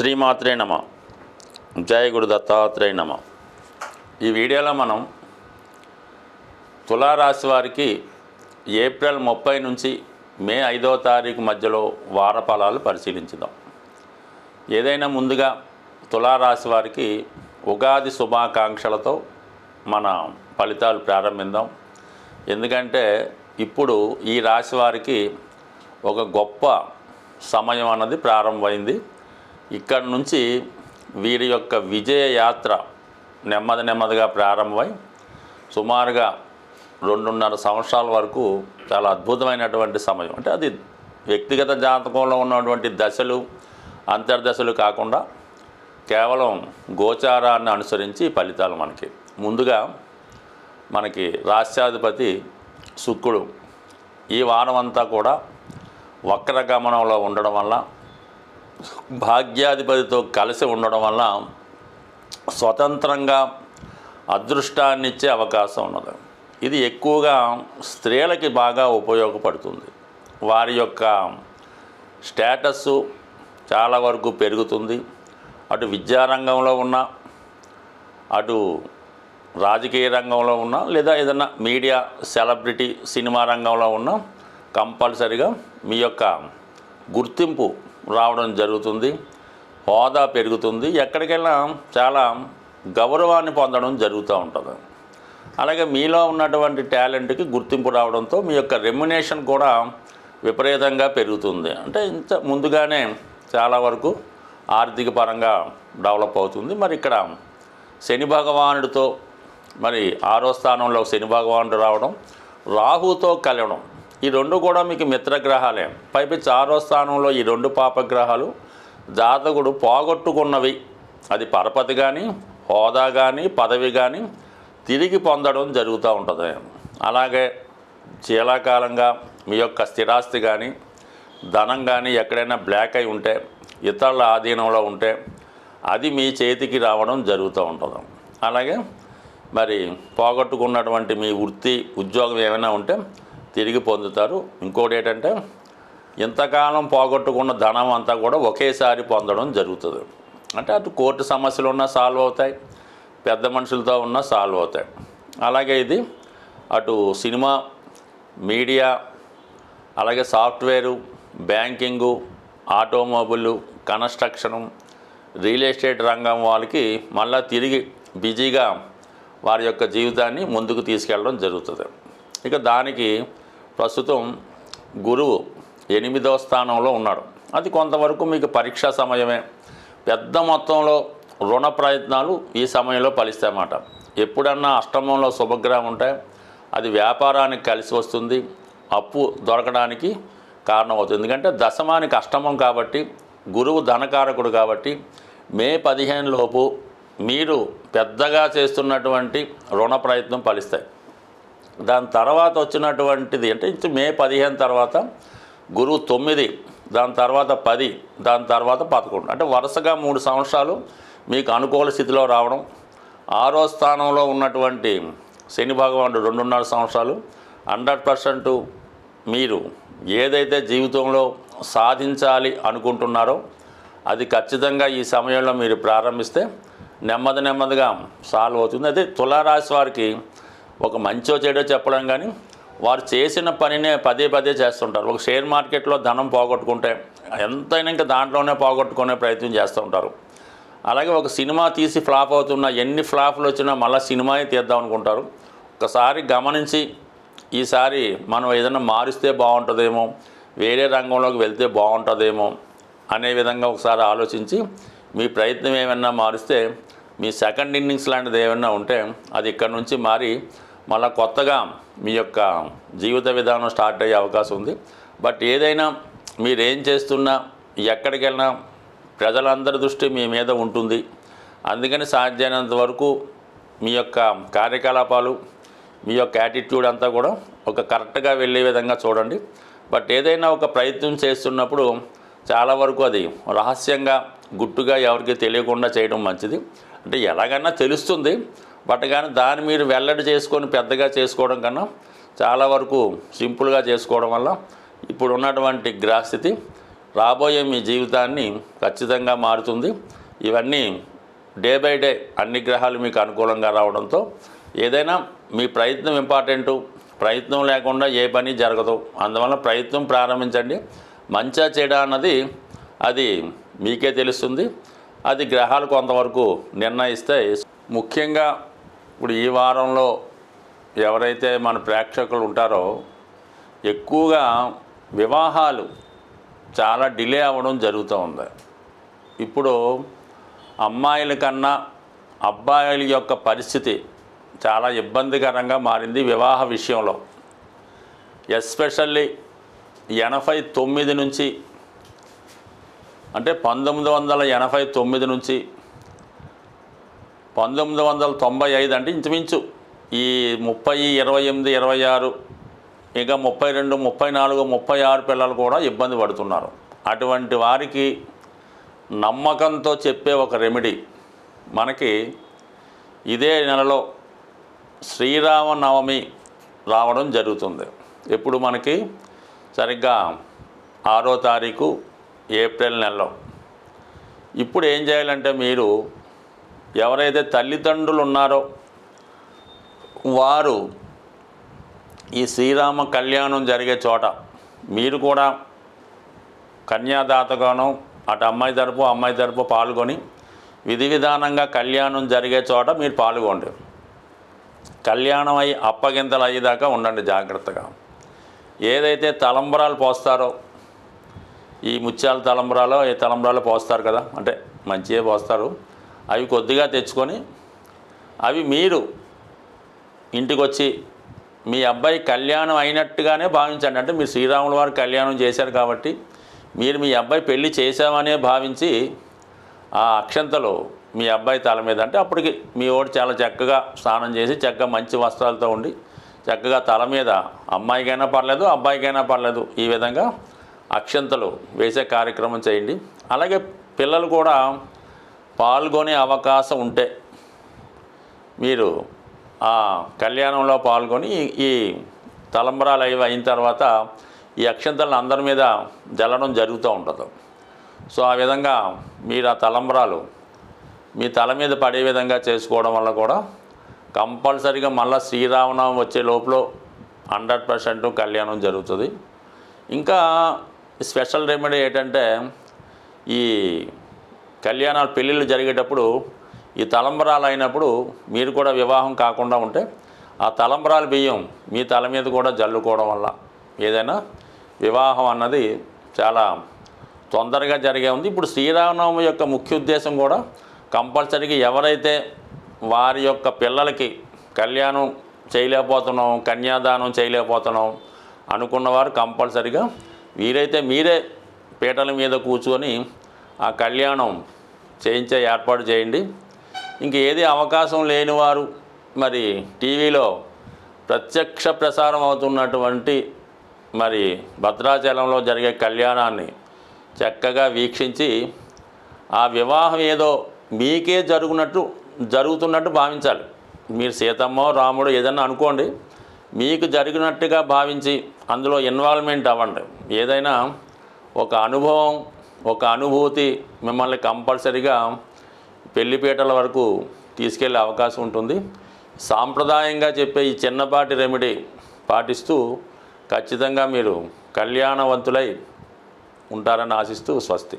శ్రీమాత్రే నమ. జయ గురు దత్తాత్రేయ నమ. ఈ వీడియోలో మనం తులారాశి వారికి ఏప్రిల్ ముప్పై నుంచి మే ఐదవ తారీఖు మధ్యలో వార ఫలాలు పరిశీలించుదాం. ఏదైనా ముందుగా తులారాశి వారికి ఉగాది శుభాకాంక్షలతో మన ఫలితాలు ప్రారంభిద్దాం. ఎందుకంటే ఇప్పుడు ఈ రాశి వారికి ఒక గొప్ప సమయం అన్నది ప్రారంభమైంది. ఇక్కడ నుంచి వీరి యొక్క విజయ యాత్ర నెమ్మది నెమ్మదిగా ప్రారంభమై సుమారుగా రెండున్నర సంవత్సరాల వరకు చాలా అద్భుతమైనటువంటి సమయం. అంటే అది వ్యక్తిగత జాతకంలో ఉన్నటువంటి దశలు అంతర్దశలు కాకుండా కేవలం గోచారాన్ని అనుసరించి ఫలితాలు మనకి. ముందుగా మనకి రాష్ట్రాధిపతి శుక్రుడు ఈ వారం అంతా కూడా వక్రగమనంలో ఉండడం వల్ల భాగ్యాధిపతితో కలిసి ఉండడం వల్ల స్వతంత్రంగా అదృష్టాన్ని ఇచ్చే అవకాశం ఉన్నది. ఇది ఎక్కువగా స్త్రీలకి బాగా ఉపయోగపడుతుంది. వారి యొక్క స్టేటస్ చాలా వరకు పెరుగుతుంది. అటు విద్యారంగంలో ఉన్న అటు రాజకీయ రంగంలో ఉన్న లేదా ఏదైనా మీడియా సెలబ్రిటీ సినిమా రంగంలో ఉన్న కంపల్సరిగా మీ యొక్క గుర్తింపు రావడం జరుగుతుంది. హోదా పెరుగుతుంది. ఎక్కడికెళ్ళినా చాలా గౌరవాన్ని పొందడం జరుగుతూ ఉంటుంది. అలాగే మీలో ఉన్నటువంటి టాలెంట్కి గుర్తింపు రావడంతో మీ యొక్క రెమ్యునేషన్ కూడా విపరీతంగా పెరుగుతుంది. అంటే ఇంత ముందుగానే చాలా వరకు ఆర్థిక పరంగా డెవలప్ అవుతుంది. మరి ఇక్కడ శని భగవానుడితో మరి ఆరో స్థానంలో శని భగవానుడు రావడం రాహుతో కలవడం ఈ రెండు కూడా మీకు మిత్రగ్రహాలే. పైపించి ఆరో స్థానంలో ఈ రెండు పాపగ్రహాలు జాతకుడు పోగొట్టుకున్నవి. అది పరపతి కానీ హోదా కానీ పదవి కానీ తిరిగి పొందడం జరుగుతూ ఉంటుంది. అలాగే చీలాకాలంగా మీ యొక్క స్థిరాస్తి కానీ ధనం కానీ ఎక్కడైనా బ్లాక్ అయి ఉంటే ఇతరుల ఆధీనంలో ఉంటే అది మీ చేతికి రావడం జరుగుతూ ఉంటుంది. అలాగే మరి పోగొట్టుకున్నటువంటి మీ వృత్తి ఉద్యోగం ఏమైనా ఉంటే తిరిగి పొందుతారు. ఇంకోటి ఏంటంటే ఇంతకాలం పోగొట్టుకున్న ధనం అంతా కూడా ఒకేసారి పొందడం జరుగుతుంది. అంటే అటు కోర్టు సమస్యలు ఉన్నా సాల్వ్ అవుతాయి పెద్ద మనుషులతో ఉన్నా సాల్వ్ అవుతాయి. అలాగే ఇది అటు సినిమా మీడియా అలాగే software banking automobile construction real estate రంగం వాళ్ళకి మళ్ళా తిరిగి బిజీగా వారి యొక్క జీవితాన్ని ముందుకు తీసుకెళ్ళడం జరుగుతుంది. ఇక దానికి ప్రస్తుతం గురువు ఎనిమిదవ స్థానంలో ఉన్నాడు. అది కొంతవరకు మీకు పరీక్షా సమయమే. పెద్ద మొత్తంలో రుణ ప్రయత్నాలు ఈ సమయంలో ఫలిస్తాయన్నమాట. ఎప్పుడన్నా అష్టమంలో శుభగ్రహం ఉంటే అది వ్యాపారానికి కలిసి వస్తుంది. అప్పు దొరకడానికి కారణమవుతుంది. ఎందుకంటే దశమానికి అష్టమం కాబట్టి గురువు ధనకారకుడు కాబట్టి మే పదిహేను లోపు మీరు పెద్దగా చేస్తున్నటువంటి రుణ ప్రయత్నం ఫలిస్తాయి. దాని తర్వాత వచ్చినటువంటిది అంటే ఇంచు మే పదిహేను తర్వాత గురువు తొమ్మిది దాని తర్వాత పది దాని తర్వాత పదకొండు. అంటే వరుసగా మూడు సంవత్సరాలు మీకు అనుకూల స్థితిలో రావడం. ఆరో స్థానంలో ఉన్నటువంటి శని భగవానుడు రెండున్నర సంవత్సరాలు. హండ్రెడ్ పర్సెంట్ మీరు ఏదైతే జీవితంలో సాధించాలి అనుకుంటున్నారో అది ఖచ్చితంగా ఈ సమయంలో మీరు ప్రారంభిస్తే నెమ్మది నెమ్మదిగా సాల్వ్ అవుతుంది. అదే తులారాశి వారికి ఒక మంచో చెడో చెప్పడం కానీ వారు చేసిన పనినే పదే పదే చేస్తుంటారు. ఒక షేర్ మార్కెట్లో ధనం పోగొట్టుకుంటే ఎంతైనా ఇంకా దాంట్లోనే పోగొట్టుకునే ప్రయత్నం చేస్తూ ఉంటారు. అలాగే ఒక సినిమా తీసి ఫ్లాప్ అవుతున్నా ఎన్ని ఫ్లాప్లు వచ్చినా మళ్ళీ సినిమాయే తీద్దాం అనుకుంటారు. ఒకసారి గమనించి ఈసారి మనం ఏదైనా మారిస్తే బాగుంటుందేమో వేరే రంగంలోకి వెళ్తే బాగుంటుందేమో అనే విధంగా ఒకసారి ఆలోచించి మీ ప్రయత్నం ఏమైనా మారిస్తే మీ సెకండ్ ఇన్నింగ్స్ లాంటిది ఏమైనా ఉంటే అది ఇక్కడ నుంచి మారి మళ్ళీ కొత్తగా మీ యొక్క జీవిత విధానం స్టార్ట్ అయ్యే అవకాశం ఉంది. బట్ ఏదైనా మీరు ఏం చేస్తున్నా ఎక్కడికి వెళ్ళినా ప్రజలందరి దృష్టి మీ మీద ఉంటుంది. అందుకని సాధ్యమైనంత వరకు మీ యొక్క కార్యకలాపాలు మీ యొక్క యాటిట్యూడ్ అంతా కూడా ఒక కరెక్ట్గా వెళ్ళే విధంగా చూడండి. బట్ ఏదైనా ఒక ప్రయత్నం చేస్తున్నప్పుడు చాలా వరకు అది రహస్యంగా గుట్టుగా ఎవరికి తెలియకుండా చేయడం మంచిది. అంటే ఎలాగైనా తెలుస్తుంది. బట్ కానీ దాన్ని మీరు వెల్లడి చేసుకొని పెద్దగా చేసుకోవడం కన్నా చాలా వరకు సింపుల్గా చేసుకోవడం వల్ల ఇప్పుడు ఉన్నటువంటి గ్రహస్థితి రాబోయే మీ జీవితాన్ని ఖచ్చితంగా మారుతుంది. ఇవన్నీ డే బై డే అన్ని గ్రహాలు మీకు అనుకూలంగా రావడంతో ఏదైనా మీ ప్రయత్నం ఇంపార్టెంటు. ప్రయత్నం లేకుండా ఏ పని జరగదు. అందువల్ల ప్రయత్నం ప్రారంభించండి. మంచా చెడా అన్నది అది మీకే తెలుస్తుంది. అది గ్రహాలు కొంతవరకు నిర్ణయిస్తే ముఖ్యంగా ఇప్పుడు ఈ వారంలో ఎవరైతే మన ప్రేక్షకులు ఉంటారో ఎక్కువగా వివాహాలు చాలా డిలే అవ్వడం జరుగుతూ ఉంది. ఇప్పుడు అమ్మాయిల కన్నా అబ్బాయిల యొక్క పరిస్థితి చాలా ఇబ్బందికరంగా మారింది వివాహ విషయంలో. ఎస్పెషల్లీ ఎనభై తొమ్మిది నుంచి అంటే పంతొమ్మిది వందల ఎనభై తొమ్మిది నుంచి పంతొమ్మిది వందల తొంభై ఐదు అంటే ఇంచుమించు ఈ ముప్పై ఇరవై ఎనిమిది ఇరవై ఆరు ఇంకా ముప్పై రెండు ముప్పై నాలుగు ముప్పై ఆరు పిల్లలు కూడా ఇబ్బంది పడుతున్నారు. అటువంటి వారికి నమ్మకంతో చెప్పే ఒక రెమెడీ. మనకి ఇదే నెలలో శ్రీరామనవమి రావడం జరుగుతుంది. ఇప్పుడు మనకి? సరిగ్గా ఆరో తారీఖు ఏప్రిల్ నెలలో. ఇప్పుడు ఏం చేయాలంటే మీరు ఎవరైతే తల్లిదండ్రులు ఉన్నారో వారు ఈ శ్రీరామ కళ్యాణం జరిగే చోట మీరు కూడా కన్యాదాతగాను అటు అమ్మాయి తరపు అమ్మాయి తరపు పాల్గొని విధి విధానంగా కళ్యాణం జరిగే చోట మీరు పాల్గొండి. కళ్యాణం అయ్యి అప్పగింతలు అయ్యేదాకా ఉండండి జాగ్రత్తగా. ఏదైతే తలంబరాలు పోస్తారో ఈ ముత్యాల తలంబరాలో ఏ తలంబరాలు పోస్తారు కదా అంటే మంచిగా పోస్తారు. అవి కొద్దిగా తెచ్చుకొని అవి మీరు ఇంటికి వచ్చి మీ అబ్బాయి కళ్యాణం అయినట్టుగానే భావించండి. అంటే మీరు శ్రీరాముల వారు కళ్యాణం చేశారు కాబట్టి మీరు మీ అబ్బాయి పెళ్ళి చేశామనే భావించి ఆ అక్షంతలు మీ అబ్బాయి తల మీద అంటే అప్పటికి మీ ఓడు చాలా చక్కగా స్నానం చేసి చక్కగా మంచి వస్త్రాలతో ఉండి చక్కగా తల మీద అమ్మాయికైనా పర్లేదు అబ్బాయికైనా పర్లేదు ఈ విధంగా అక్షంతలు వేసే కార్యక్రమం చేయండి. అలాగే పిల్లలు కూడా పాల్గొనే అవకాశం ఉంటే మీరు ఆ కళ్యాణంలో పాల్గొని ఈ- తలంబరాలు అవి అయిన తర్వాత ఈ అక్షంతలను అందరి మీద జల్లడం జరుగుతూ ఉంటుంది. సో ఆ విధంగా మీరు ఆ తలంబరాలు మీ తల మీద పడే విధంగా చేసుకోవడం వల్ల కూడా కంపల్సరీగా మళ్ళీ శ్రీరామనవం వచ్చే లోపల హండ్రెడ్ పర్సెంట్ కళ్యాణం జరుగుతుంది. ఇంకా స్పెషల్ రెమెడీ ఏంటంటే ఈ కళ్యాణాలు పెళ్ళిళ్ళు జరిగేటప్పుడు ఈ తలంబరాలు అయినప్పుడు మీరు కూడా వివాహం కాకుండా ఉంటే ఆ తలంబరాల బియ్యం మీ తల మీద కూడా జల్లుకోవడం వల్ల ఏదైనా వివాహం అన్నది చాలా తొందరగా జరిగే ఉంది. ఇప్పుడు శ్రీరామనవమి యొక్క ముఖ్య ఉద్దేశం కూడా కంపల్సరీగా ఎవరైతే వారి యొక్క పిల్లలకి కళ్యాణం చేయలేకపోతున్నాం కన్యాదానం చేయలేకపోతున్నాం అనుకున్నవారు కంపల్సరీగా వీరైతే మీరే పీటల మీద కూర్చొని ఆ కళ్యాణం చేయించే ఏర్పాటు చేయండి. ఇంక ఏది అవకాశం లేనివారు మరి టీవీలో ప్రత్యక్ష ప్రసారం అవుతున్నటువంటి మరి భద్రాచలంలో జరిగే కళ్యాణాన్ని చక్కగా వీక్షించి ఆ వివాహం ఏదో మీకే జరుగునట్టు జరుగుతున్నట్టు భావించాలి. మీరు సీతమ్మో రాముడు ఏదన్నా అనుకోండి మీకు జరిగినట్టుగా భావించి అందులో ఇన్వాల్వ్మెంట్ అవ్వండి. ఏదైనా ఒక అనుభవం ఒక అనుభూతి మిమ్మల్ని కంపల్సరిగా పెళ్ళిపీటల వరకు తీసుకెళ్ళే అవకాశం ఉంటుంది. సాంప్రదాయంగా చెప్పే ఈ చిన్నపాటి రెమెడీ పాటిస్తూ ఖచ్చితంగా మీరు కళ్యాణవంతులై ఉంటారని ఆశిస్తూ స్వస్తి.